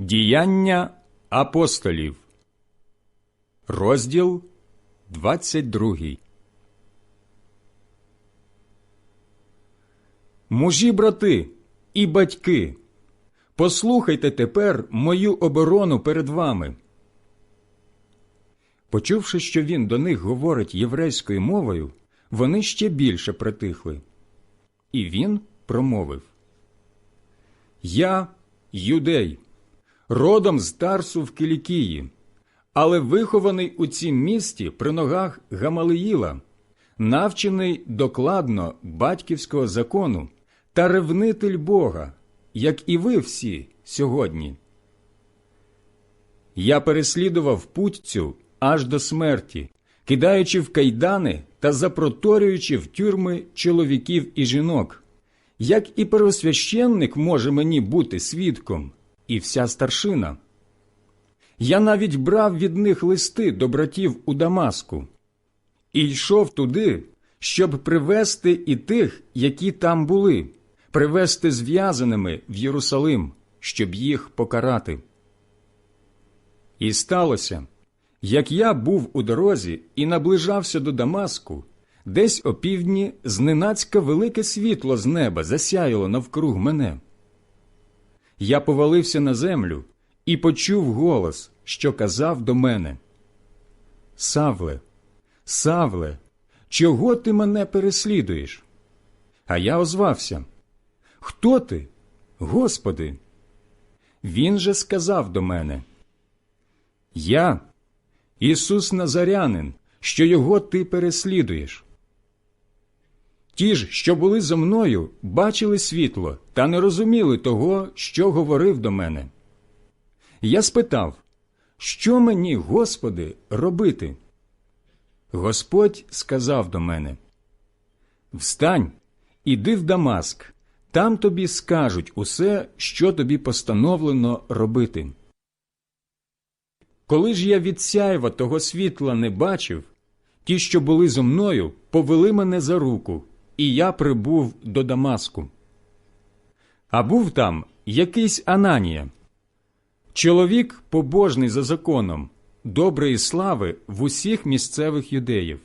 Діяння апостолів, розділ 22. Мужі, брати і батьки, послухайте тепер мою оборону перед вами. Почувши, що він до них говорить єврейською мовою, вони ще більше притихли. І він промовив Я юдей, родом з Тарсу в Кілікії, але вихований у цім місті при ногах Гамалиїла, навчений докладно батьківського закону та ревнитель Бога, як і ви всі сьогодні. Я переслідував путь цю аж до смерті, кидаючи в кайдани та запроторюючи в тюрми чоловіків і жінок. Як і первосвященник може мені бути свідком, і вся старшина. Я навіть брав від них листи до братів у Дамаску і йшов туди, щоб привести і тих, які там були, привести зв'язаними в Єрусалим, щоб їх покарати. І сталося, як я був у дорозі і наближався до Дамаску, десь опівдні зненацька велике світло з неба засяяло навкруг мене. Я повалився на землю і почув голос, що казав до мене: Савле, Савле, чого ти мене переслідуєш? А я озвався: Хто ти, Господи? Він же сказав до мене: Я, Ісус Назарянин, що його ти переслідуєш. Ті ж, що були зо мною, бачили світло та не розуміли того, що говорив до мене. Я спитав, що мені, Господи, робити? Господь сказав до мене: Встань, іди в Дамаск, там тобі скажуть усе, що тобі постановлено робити. Коли ж я від сяйва того світла не бачив, ті, що були зо мною, повели мене за руку, і я прибув до Дамаску. А був там якийсь Ананія, чоловік побожний за законом, доброї слави в усіх місцевих юдеїв.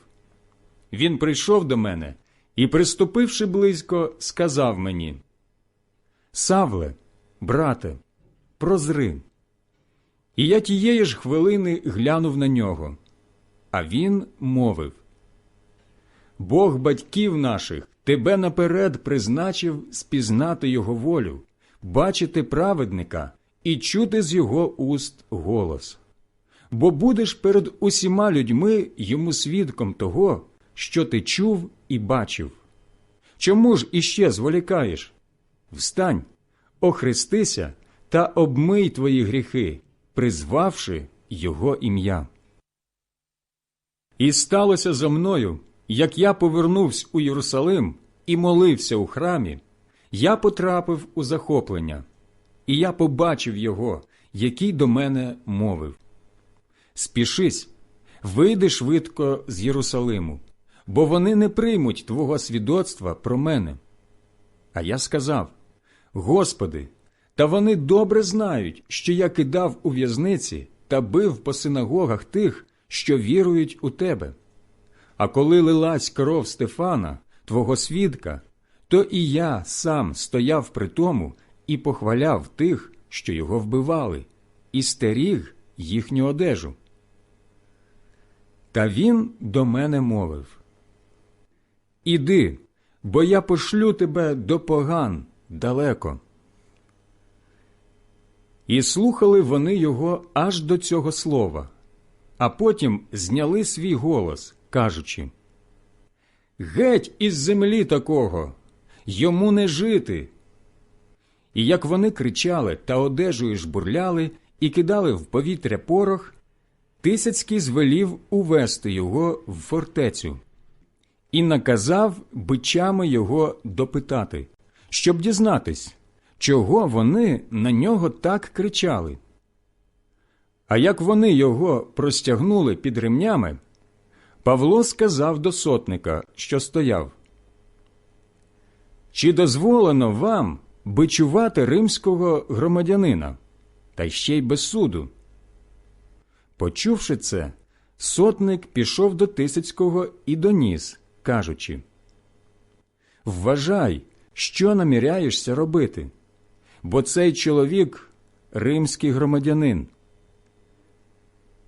Він прийшов до мене і, приступивши близько, сказав мені: Савле, брате, прозри. І я тієї ж хвилини глянув на нього. А він мовив Бог батьків наших тебе наперед призначив спізнати його волю, бачити праведника і чути з його уст голос. Бо будеш перед усіма людьми йому свідком того, що ти чув і бачив. Чому ж іще зволікаєш? Встань, охрестися та обмий твої гріхи, призвавши його ім'я. І сталося за мною, як я повернувся у Єрусалим і молився у храмі, я потрапив у захоплення, і я побачив його, який до мене мовив Спішись, вийди швидко з Єрусалиму, бо вони не приймуть твого свідоцтва про мене. А я сказав Господи, та вони добре знають, що я кидав у в'язниці та бив по синагогах тих, що вірують у тебе. А коли лилась кров Стефана, твого свідка, то і я сам стояв при тому і похваляв тих, що його вбивали, і стеріг їхню одежу. Та він до мене мовив Іди, бо я пошлю тебе до поган далеко. І слухали вони його аж до цього слова, а потім зняли свій голос, кажучи Геть із землі такого, йому не жити. І як вони кричали та одежею жбурляли і кидали в повітря порох, Тисяцький звелів увести його в фортецю і наказав бичами його допитати, щоб дізнатись, чого вони на нього так кричали. А як вони його простягнули під ремнями, Павло сказав до сотника, що стояв Чи дозволено вам бичувати римського громадянина? та ще й без суду. Почувши це, сотник пішов до Тисяцького і доніс, кажучи Вважай, що наміряєшся робити, бо цей чоловік римський громадянин.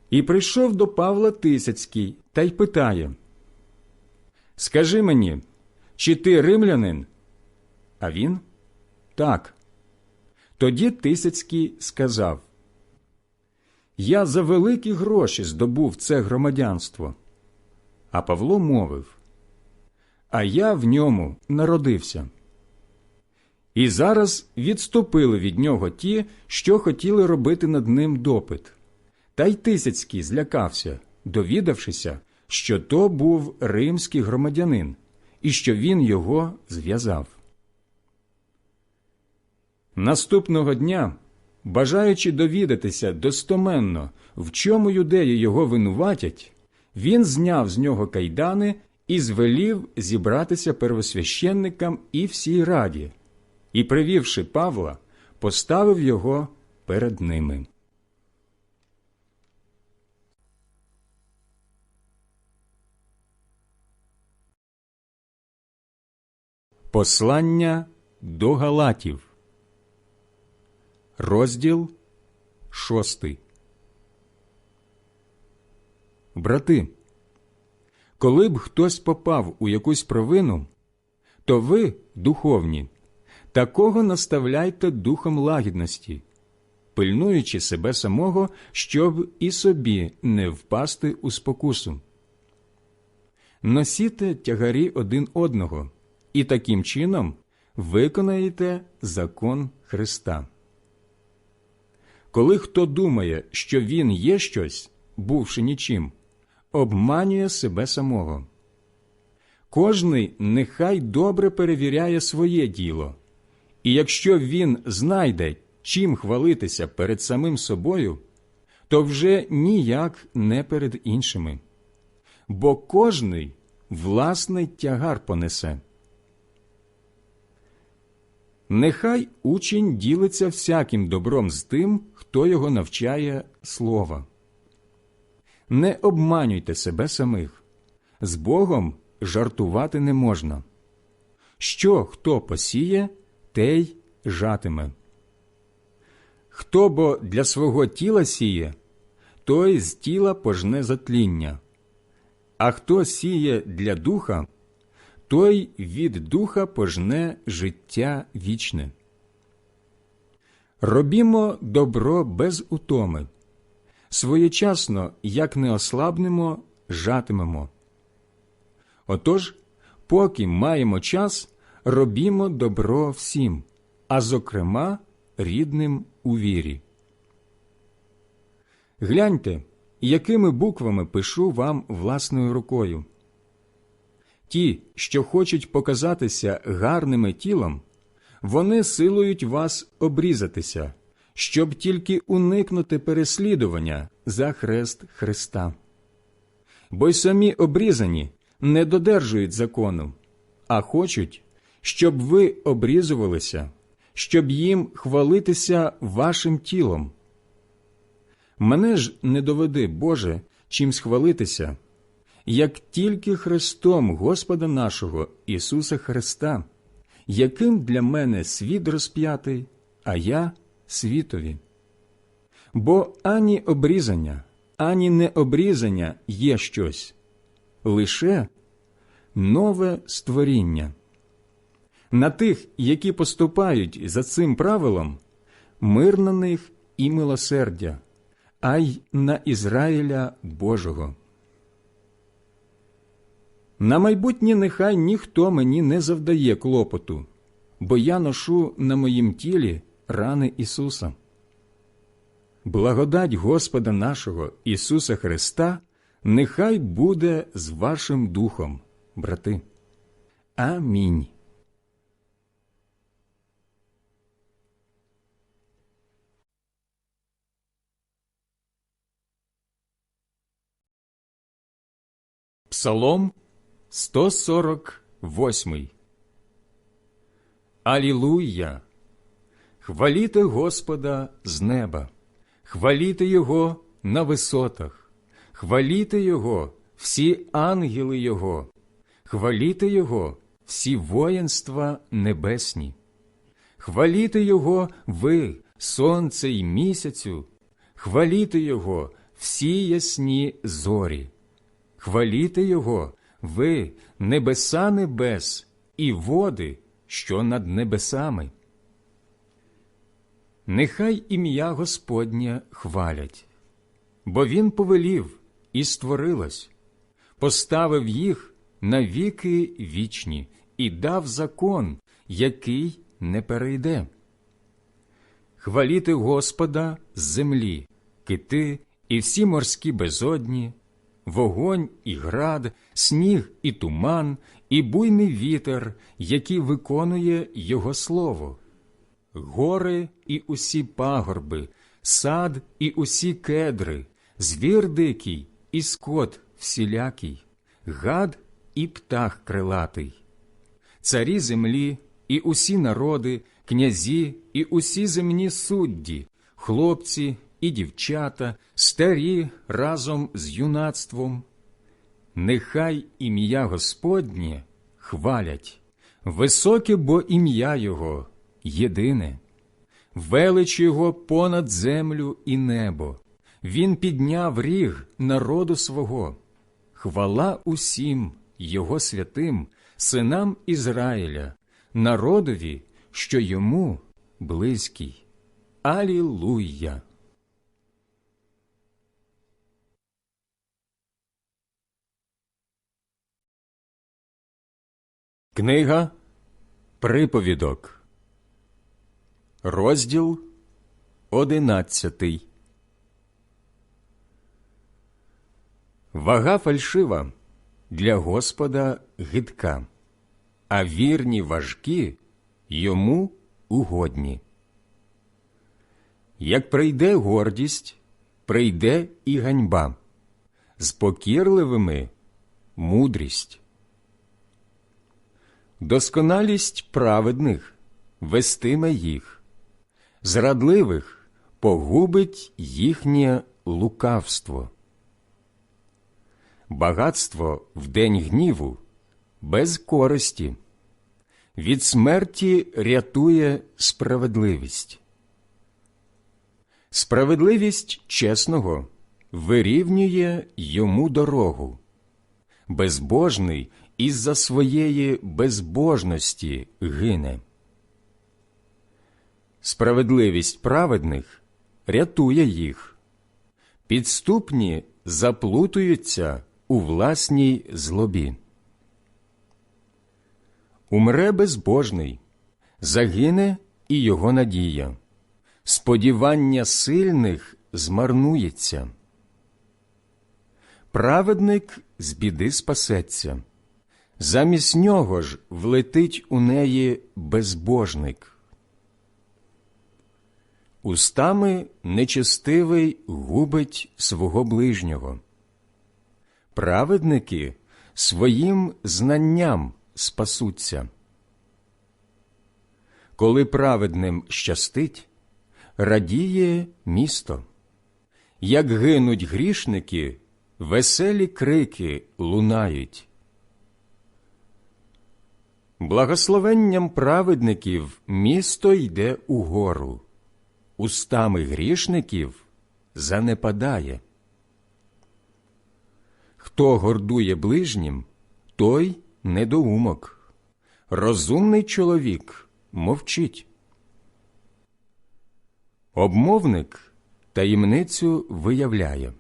І прийшов до Павла Тисяцький та й питає Скажи мені, чи ти римлянин? А він так. Тоді Тисяцький сказав Я за великі гроші здобув це громадянство. А Павло мовив А я в ньому народився. І зараз відступили від нього ті, що хотіли робити над ним допит. Та й Тисяцький злякався, довідавшися, що то був римський громадянин і що він його зв'язав. Наступного дня, бажаючи довідатися достоменно, в чому юдеї його винуватять, він зняв з нього кайдани і звелів зібратися первосвященникам і всій раді, і, привівши Павла, поставив його перед ними. Послання до Галатів, розділ шостий. Брати, коли б хтось попав у якусь провину, то ви, духовні, такого наставляйте духом лагідності, пильнуючи себе самого, щоб і собі не впасти у спокусу. Носіте тягарі один одного і таким чином виконаєте закон Христа. Коли хто думає, що він є щось, бувши нічим, обманює себе самого. Кожний нехай добре перевіряє своє діло, і якщо він знайде, чим хвалитися перед самим собою, то вже ніяк не перед іншими, бо кожний власний тягар понесе. Нехай учень ділиться всяким добром з тим, хто його навчає слова. Не обманюйте себе самих. З Богом жартувати не можна. Що хто посіє, те й жатиме. Хто бо для свого тіла сіє, той з тіла пожне затління, а хто сіє для духа, той від духа пожне життя вічне. Робімо добро без утоми, своєчасно, як не ослабнемо, жатимемо. Отож, поки маємо час, робімо добро всім, а зокрема рідним у вірі. Гляньте, якими буквами пишу вам власною рукою. Ті, що хочуть показатися гарними тілом, вони силують вас обрізатися, щоб тільки уникнути переслідування за хрест Христа. Бо й самі обрізані не додержують закону, а хочуть, щоб ви обрізувалися, щоб їм хвалитися вашим тілом. Мене ж не доведи, Боже, чим схвалитися як тільки Христом Господа нашого Ісуса Христа, яким для мене світ розп'ятий, а я світові. Бо ані обрізання, ані необрізання є щось, лише нове створіння. На тих, які поступають за цим правилом, мир на них і милосердя, а й на Ізраїля Божого. На майбутнє нехай ніхто мені не завдає клопоту, бо я ношу на моїм тілі рани Ісуса. Благодать Господа нашого Ісуса Христа нехай буде з вашим духом, брати. Амінь. Псалом 148. Алілуя! Хваліте Господа з неба, хваліте Його на висотах, хваліте Його всі ангели Його, хваліте Його всі воїнства небесні, хваліте Його ви, сонце й місяцю, хваліте Його всі ясні зорі, хваліте Його ви, небеса небес і води, що над небесами. Нехай ім'я Господнє хвалять, бо Він повелів і створилось, поставив їх на віки вічні і дав закон, який не перейде. Хваліти Господа з землі, кити і всі морські безодні, вогонь і град, сніг і туман, і буйний вітер, який виконує Його слово. Гори і усі пагорби, сад і усі кедри, звір дикий і скот всілякий, гад і птах крилатий, царі землі і усі народи, князі і усі земні судді, хлопці і дівчата, старі разом з юнацтвом. Нехай ім'я Господнє хвалять, високе бо ім'я Його єдине, велич Його понад землю і небо, Він підняв ріг народу свого, хвала усім Його святим, синам Ізраїля, народові, що йому близький. Алілуя! Книга Приповідок Розділ одинадцятий. Вага фальшива для Господа гидка, а вірні важкі йому угодні. Як прийде гордість, прийде і ганьба, з покірливими мудрість. Досконалість праведних вестиме їх зрадливих погубить їхнє лукавство. Багатство в день гніву без користі, від смерті рятує справедливість. Справедливість чесного вирівнює йому дорогу, безбожний із за своєї безбожності гине. Справедливість праведних рятує їх, підступні заплутуються у власній злобі. Умре безбожний, загине і його надія, сподівання сильних змарнується. Праведник з біди спасеться, замість нього ж влетить у неї безбожник. Устами нечестивий губить свого ближнього. Праведники своїм знанням спасуться. Коли праведним щастить, радіє місто. Як гинуть грішники, веселі крики лунають. Благословенням праведників місто йде угору устами грішників занепадає. Хто гордує ближнім, той недоумок. Розумний чоловік мовчить. Обмовник таємницю виявляє,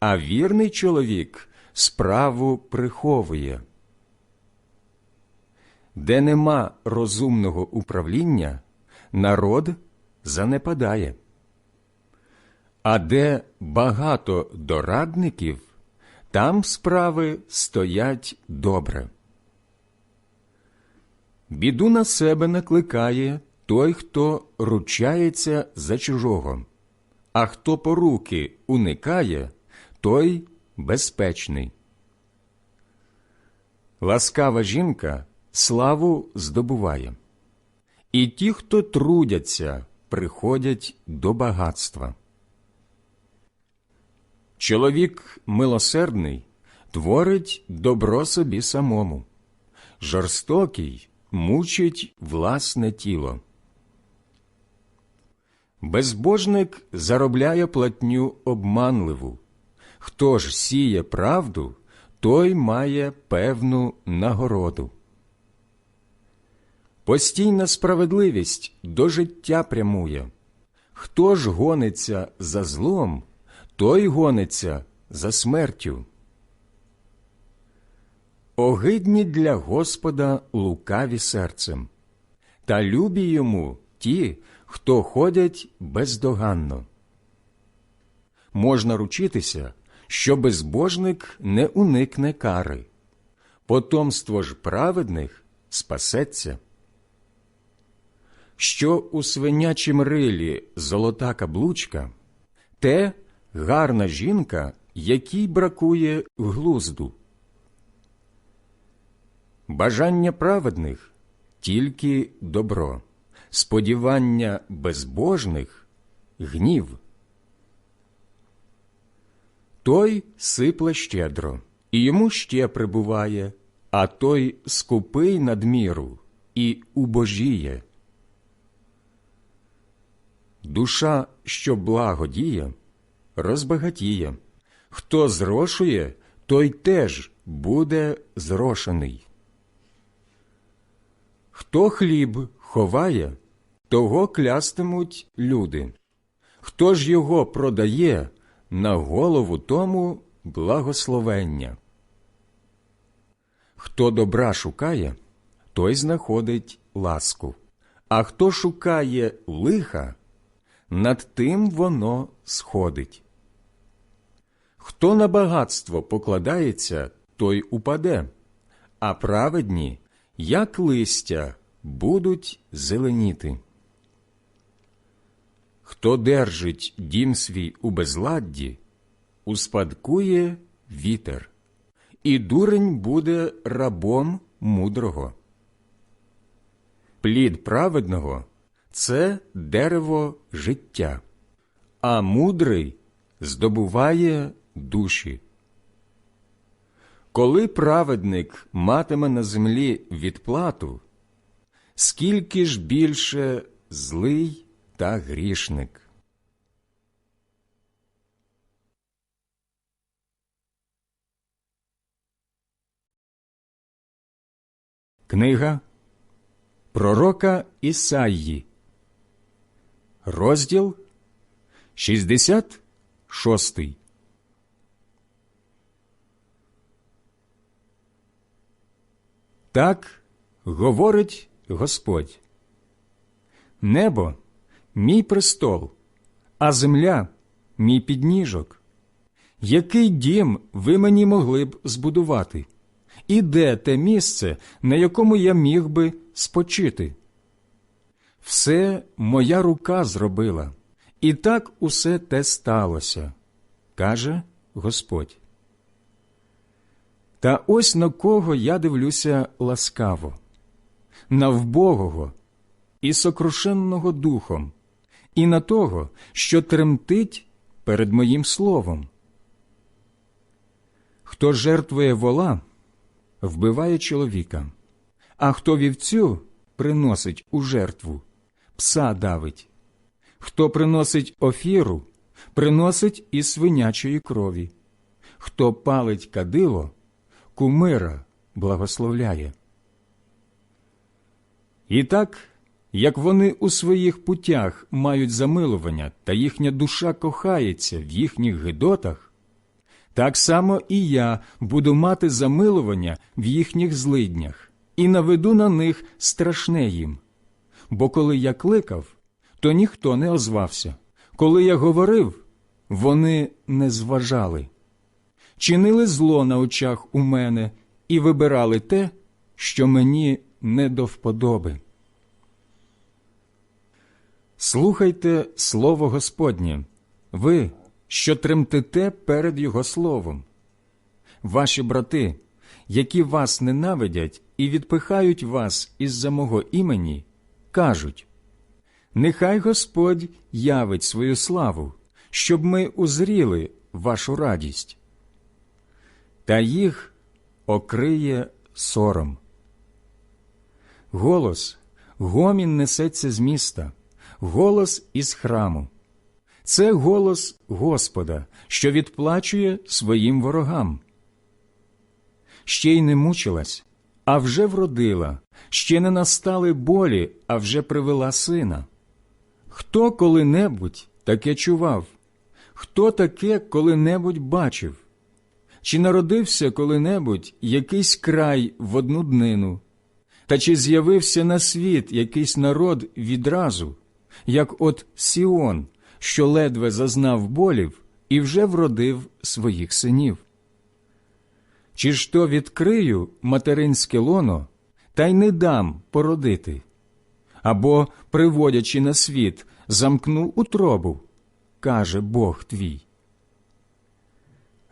а вірний чоловік справу приховує. Де нема розумного управління, народ занепадає. А де багато дорадників, там справи стоять добре. Біду на себе накликає той, хто ручається за чужого, а хто поруки уникає, той безпечний. Ласкава жінка славу здобуває, і ті, хто трудяться, приходять до багатства. Чоловік милосердний творить добро собі самому, жорстокий мучить власне тіло. Безбожник заробляє платню обманливу. Хто ж сіє правду, той має певну нагороду. Постійна справедливість до життя прямує. Хто ж гониться за злом, той гониться за смертю. Огидні для Господа лукаві серцем, та любі йому ті, хто ходять бездоганно. Можна ручитися, що безбожник не уникне кари, потомство ж праведних спасеться. Що у свинячім рилі золота каблучка, те гарна жінка, якій бракує глузду. Бажання праведних тільки добро, сподівання безбожних гнів. Той сипле щедро, і йому ще прибуває, а той скупий надміру і убожіє. Душа, що благо діє, розбагатіє. Хто зрошує, той теж буде зрошений. Хто хліб ховає, того клястимуть люди. Хто ж його продає, на голову тому благословення. Хто добра шукає, той знаходить ласку, а хто шукає лиха, над тим воно сходить. Хто на багатство покладається, той упаде, а праведні, як листя, будуть зеленіти. Хто держить дім свій у безладді, успадкує вітер, і дурень буде рабом мудрого. Плід праведного це дерево життя, а мудрий здобуває душі. Коли праведник матиме на землі відплату, скільки ж більше злий та грішник. Книга Пророка Ісаї, розділ 66 Так говорить Господь. Небо мій престол, а земля мій підніжок. Який дім ви мені могли б збудувати? І де те місце, на якому я міг би спочити? Все моя рука зробила, і так усе те сталося, каже Господь. Та ось на кого я дивлюся ласкаво, на вбогого і сокрушенного духом, і на того, що тремтить перед моїм словом. Хто жертвує вола, вбиває чоловіка, а хто вівцю приносить у жертву, пса давить, хто приносить офіру, приносить із свинячої крові, хто палить кадило, кумира благословляє. І так як вони у своїх путях мають замилування, та їхня душа кохається в їхніх гидотах, так само і я буду мати замилування в їхніх злиднях і наведу на них страшне їм. Бо коли я кликав, то ніхто не озвався. Коли я говорив, вони не зважали, чинили зло на очах у мене і вибирали те, що мені не до вподоби. Слухайте слово Господнє, ви, що тремтите перед Його словом. Ваші брати, які вас ненавидять і відпихають вас із за мого імені, кажуть Нехай Господь явить свою славу, щоб ми узріли вашу радість, та їх окриє сором. Голос, гомін несеться з міста, голос із храму. Це голос Господа, що відплачує своїм ворогам. Ще й не мучилась, а вже вродила, ще не настали болі, а вже привела сина. Хто коли-небудь таке чував? Хто таке коли-небудь бачив? Чи народився коли-небудь якийсь край в одну днину? Та чи з'явився на світ якийсь народ відразу, як от Сіон, що ледве зазнав болів і вже вродив своїх синів? Чи ж то відкрию материнське лоно, та й не дам породити? Або, приводячи на світ, замкну утробу, каже Бог твій.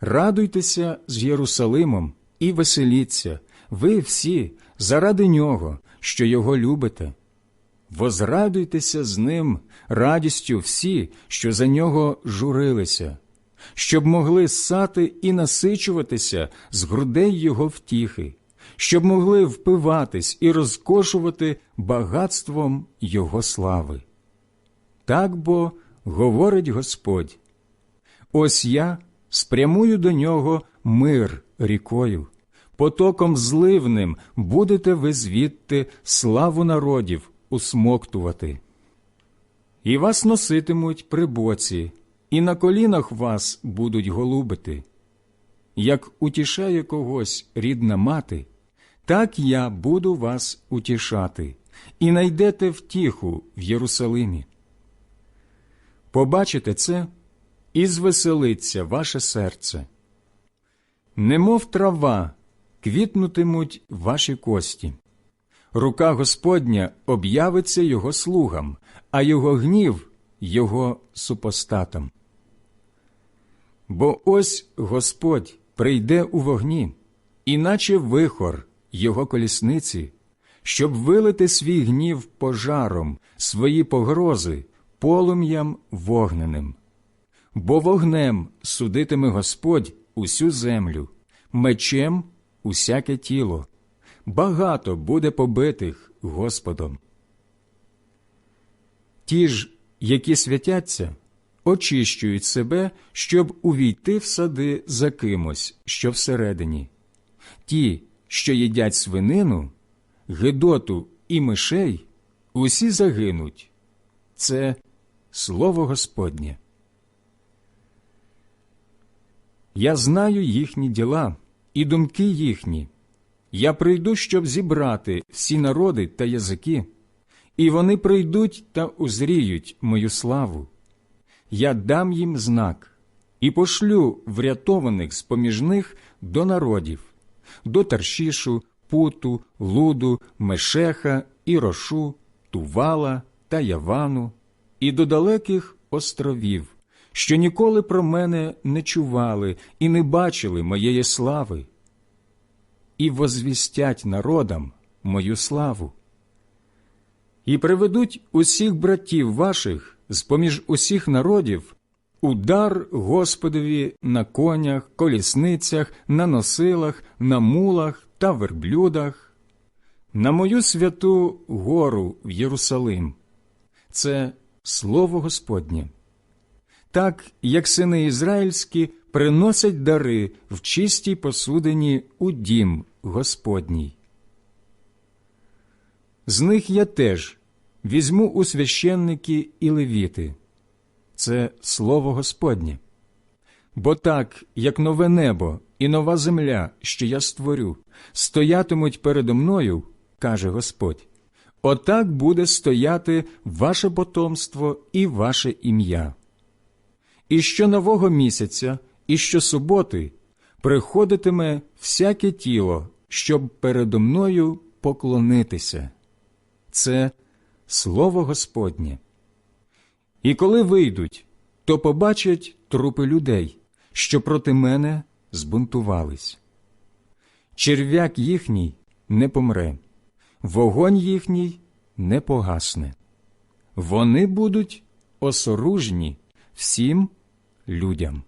Радуйтеся з Єрусалимом і веселіться, ви всі, заради нього, що його любите. Возрадуйтеся з ним радістю всі, що за нього журилися, щоб могли ссати і насичуватися з грудей його втіхи, щоб могли впиватись і розкошувати багатством його слави. Так бо говорить Господь. Ось я спрямую до нього мир рікою, потоком зливним будете ви звідти славу народів усмоктувати. І вас носитимуть при боці, і на колінах вас будуть голубити. Як утішає когось рідна мати, так я буду вас утішати, і найдете втіху в Єрусалимі. Побачите це і звеселиться ваше серце. Немов трава квітнутимуть ваші кості. Рука Господня об'явиться його слугам, а його гнів його супостатам. Бо ось Господь прийде у вогні, іначе вихор його колісниці, щоб вилити свій гнів пожаром, свої погрози полум'ям вогненим. Бо вогнем судитиме Господь усю землю, мечем усяке тіло. Багато буде побитих Господом. Ті ж, які святяться, очищують себе, щоб увійти в сади за кимось, що всередині. Ті, що їдять свинину, гидоту і мишей, усі загинуть. Це слово Господнє. Я знаю їхні діла і думки їхні. Я прийду, щоб зібрати всі народи та язики, і вони прийдуть та узріють мою славу. Я дам їм знак і пошлю врятованих з поміж них до народів, до Таршішу, Путу, Луду, Мешеха, Ірошу, Тувала та Явану, і до далеких островів, що ніколи про мене не чували і не бачили моєї слави, і возвістять народам мою славу. І приведуть усіх братів ваших з поміж усіх народів удар Господові на конях, колісницях, на носилах, на мулах та верблюдах, на мою святу гору в Єрусалим. Це слово Господнє. Так, як сини ізраїльські приносять дари в чистій посудині у дім Господній. З них я теж візьму у священники і левіти. Це слово Господнє. Бо так, як нове небо і нова земля, що я створю, стоятимуть передо мною, каже Господь, отак буде стояти ваше потомство і ваше ім'я. І що нового місяця, і що суботи приходитиме всяке тіло, щоб передо мною поклонитися. Це слово Господнє. І коли вийдуть, то побачать трупи людей, що проти мене збунтувались. Черв'як їхній не помре, вогонь їхній не погасне. Вони будуть осоружні всім людям.